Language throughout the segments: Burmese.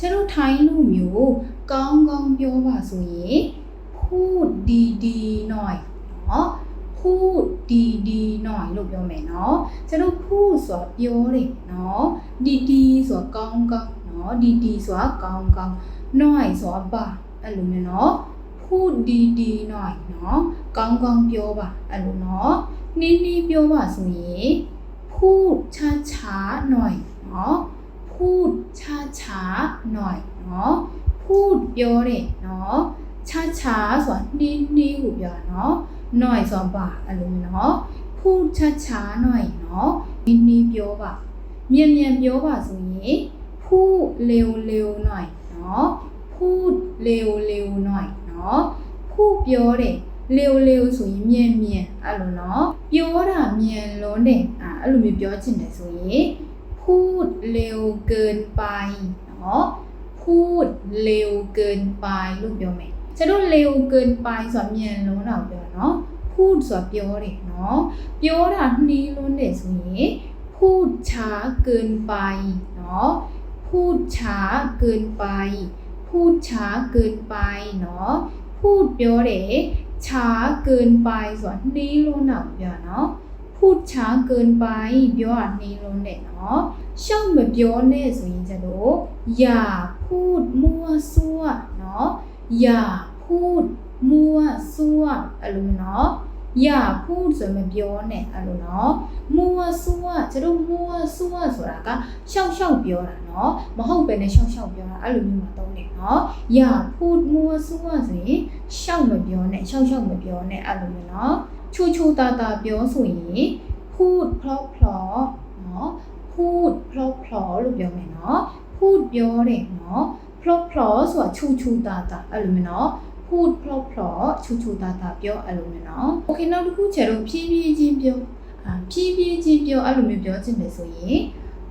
ကျန်တို့ထိုင်းလူမျိုးကောင်းကောင်းပြောပါဆိုရင်พูดดีๆหน่อยเนาะพูดดีๆหน่อยလို့ပြောမယ်เนาะကျန်တို့พูดဆိုတာပြောတယ်เนาะดีๆဆိုတာကောင်းကောင်းเนาะดีๆဆိုတာကောင်းကောင်းหน่อยဆိုတာပါအဲ့လိုမျိုးเนาะพูดดีๆหน่อยเนาะကောင်းကောင်းပြောပါအဲ့လိုเนาะနည်းနည်းပြောပါဆိုရင်พูดช้าๆหน่อยเนาะ พูดช้าช้าๆหน่อยเนาะพูดပြောတယ်เนาะช้าช้าๆဆိုတာနှင်းနှင်းကိုပြောတာเนาะหน่อยဆိုတာပါအဲ့လိုမျိုးเนาะพูดช้าช้าๆหน่อยเนาะနှင်းနှင်းပြောပါမြန်မြန်ပြောပါဆိုရင်พูดเร็วเร็วหน่อยเนาะพูดเร็วเร็วหน่อยเนาะพูดပြောတယ်เร็วเร็วဆိုရင်မြန်မြန်အဲ့လိုเนาะပြောတာမြန်လွန်းတယ်อ่ะအဲ့လိုမျိုးပြောချင်တယ်ဆိုရင် พูดเร็วเกินไปเนาะพูดเร็วเกินไปลูกเดียวไหมจะด้วยเร็วเกินไปสอนเมียนรู้เราเดียวเนาะพูดสอนเปียวเด็เนาะเปียวดันนี้รู้เด็กสวยพูดช้าเกินไปเนาะพูดช้าเกินไป พูดช้าเกินไปเนาะพูดเปียวเด็ช้าเกินไปสอนนี้รู้เราเดียวเนาะ พูดช้าเกินไปပြောတာနှီးလွန်းတယ်เนาะရှောက်မပြောနဲ့ဆိုရင်ကျတော့อย่าพูดมั่วซั่วเนาะอย่าพูดมั่วซั่วအဲ့လိုเนาะอย่าพูดဆိုရင်မပြောနဲ့အဲ့လိုเนาะมั่วซั่วကျတော့มั่วซั่วဆိုတာကရှောက်ရှောက်ပြောတာเนาะမဟုတ်ပဲနဲ့ရှောက်ရှောက်ပြောတာအဲ့လိုမျိုးမှာသုံးတယ်เนาะอย่าพูดมั่วซั่วဆိုရင်ရှောက်မပြောနဲ့ရှောက်ရှောက်မပြောနဲ့အဲ့လိုမျိုးเนาะ ချိုချိုတာတာပြောဆိုရင်พูดเพราะเพราะเนาะพูดเพราะเพราะလို့ပြောမယ်เนาะพูดပြောတယ်เนาะเพราะเพราะဆိုတာချိုချိုတာတာအဲ့လိုမျိုးเนาะพูดเพราะเพราะချိုချိုတာတာပြောအဲ့လိုမျိုးเนาะโอเคနောက်တစ်ခုကျတော့ဖြည်းဖြည်းချင်းပြောအာဖြည်းဖြည်းချင်းပြောအဲ့လိုမျိုးပြောချင်တယ်ဆိုရင်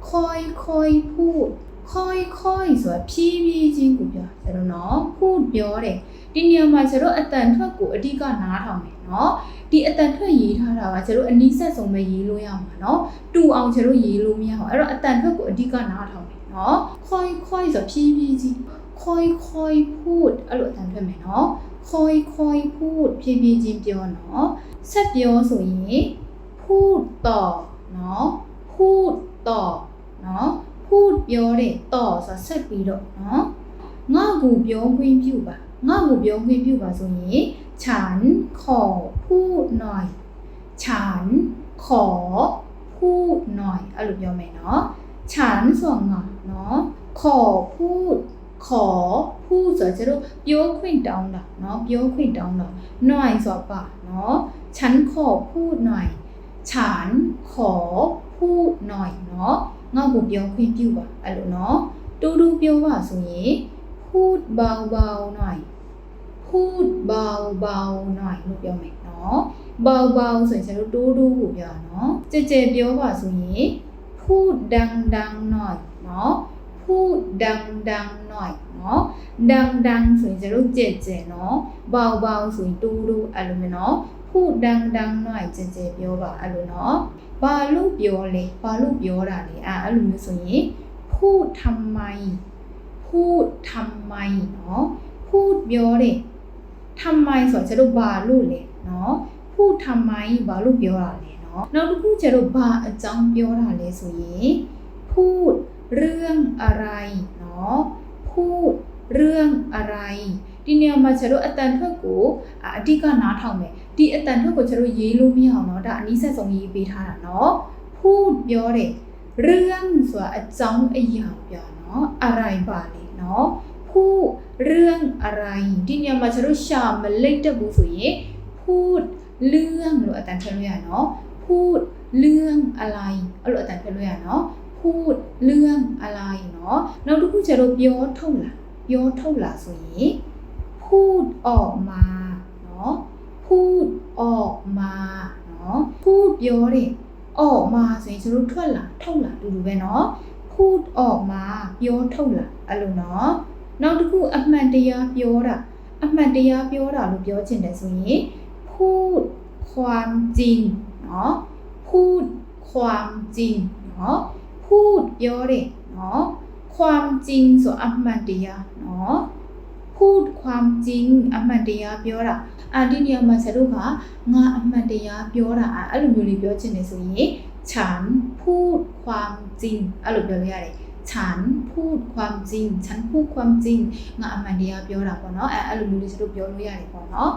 คอยคอยพูด คอยคอยဆိုတာဖြည်းဖြည်းချင်းကိုပြောကျတော့เนาะพูดပြောတယ်ဒီနေရာမှာကျတော့အတန်ထွက်ကိုအဓိကနားထောင်မယ်เนาะ ဒီအတန်ထွက်ရေးထားတာကကျတို့အနီးဆက်ဆုံးပဲရေးလို့ရမှာเนาะတူအောင်ကျတို့ရေးလို့မရအောင်အဲ့တော့အတန်ထွက်ကိုအဓိကနားထောင်မယ်เนาะခွိုင်းခွိုင်းဆိုဖြည်းဖြည်းချင်းခွိုင်းခွိုင်းพูดအဲ့လိုအတန်ထွက်မယ်เนาะခွိုင်းခွိုင်းพูดဖြည်းဖြည်းချင်းပြောเนาะဆက်ပြောဆိုရင်พูดต่อเนาะพูดต่อเนาะ พูดပြောတယ်ต่อဆိုတာဆက်ပြီးတော့เนาะငါ့ကိုပြောခွင့်ပြုပါငါ့ကိုပြောခွင့်ပြုပါဆိုရင် ฉันขอพูดหน่อย ฉันขอพูดหน่อยအဲ့လိုပြောမယ်เนาะฉันဆိုငါเนาะขอพูด ขอพูดဆိုတော့ကျတို့ပြောခွင့်တောင်းတာเนาะပြောခွင့်တောင်းတာหน่อยဆိုတော့ပါเนาะฉันขอพูดหน่อย ฉันขอพูดหน่อยเนาะ ငါ့ကိုပြောခွင့်ပြုပါအဲ့လိုเนาะတူတူပြောပါဆိုရင်พูดเบาๆหน่อย พูดเบาเบาๆหน่อยလို့ပြောမယ်เนาะเบาเบาๆဆိုရင်ကျတော့တိုးတိုးကိုပြောတာเนาะကြဲကြဲပြောပါဆိုရင်พูดดังดังๆหน่อยเนาะพูดดังดังๆหน่อยเนาะดังดังๆဆိုရင်ကျတော့ကြဲကြဲเนาะเบาเบาๆဆိုရင်တိုးတိုးအဲ့လိုမျိုးเนาะพูดดังดังๆหน่อยကြဲကြဲပြောပါအဲ့လိုเนาะ ဘာလို့ပြောလဲဘာလို့ပြောတာလဲอ่ะအဲ့လိုမျိုးဆိုရင်พูดทำไม พูดทำไมเนาะพูดပြောတယ် ทำไมဆိုတော့ကျတို့ဘာလို့လဲเนาะพูดทำไมဘာလို့ပြောတာလဲเนาะနောက်တစ်ခုကျတို့ဘာအကြောင်းပြောတာလဲဆိုရင်พูดเรื่องอะไรเนาะพูดเรื่องอะไรဒီနေရာမှာကျတို့အတန်ထွက်ကိုအအဓိကနားထောင်မယ် ဒီအတန်ထွက်ကိုကျတို့ရေးလို့မရအောင်เนาะဒါအနည်းဆက်ဆုံးရေးပေးထားတာเนาะพูดပြောတယ်เรื่องဆိုတာအကြောင်းအရာပြောเนาะอะไรပါလဲเนาะ พูดเรื่องอะไรဒီနေရာမှာကျွန်တော်ရှာမလိတ်တတ်ဘူးဆိုရင်พูดเรื่องလို့အတန်ထည့်လို့ရနော်พูดเรื่องอะไรအဲ့လိုအတန်ထည့်လို့ရနော်พูดเรื่องอะไรเนาะနောက်တစ်ခုကျတော့ပြောထုတ်လာပြောထုတ်လာဆိုရင်พูดออกมาเนาะพูด ออกมาเนาะพูดပြောတယ်ออกมาဆိုရင်ကျွန်တော်ထွက်လာထုတ်လာတူတူပဲเนาะพูดออกมาပြောထုတ်လာအဲ့လိုเนาะ နောက်တစ်ခုအမှန်တရားပြောတာအမှန်တရားပြောတာလို့ပြောချင်တယ်ဆိုရင်พูดความจริงเนาะพูดความจริงเนาะพูดပြောတယ်เนาะค ความจริงဆိုအမှန်တရားเนาะ พูดความจริงအမှန်တရားပြောတာအာဒီနေရာမှာဆရာတို့ကငါအမှန်တရားပြောတာอ่ะအဲ့လိုမျိုးလေးပြောချင်တယ်ဆိုရင်ฉันพูดความจริงအဲ့လိုပြောလို့ရတယ်ฉันพูดความจริงฉันพูดความจริงငါအမှန်တရားပြောတာပေါ့เนาะအဲအဲ့လိုမျိုးလေးဆရာတို့ပြောလို့ရတယ်ပေါ့เนาะ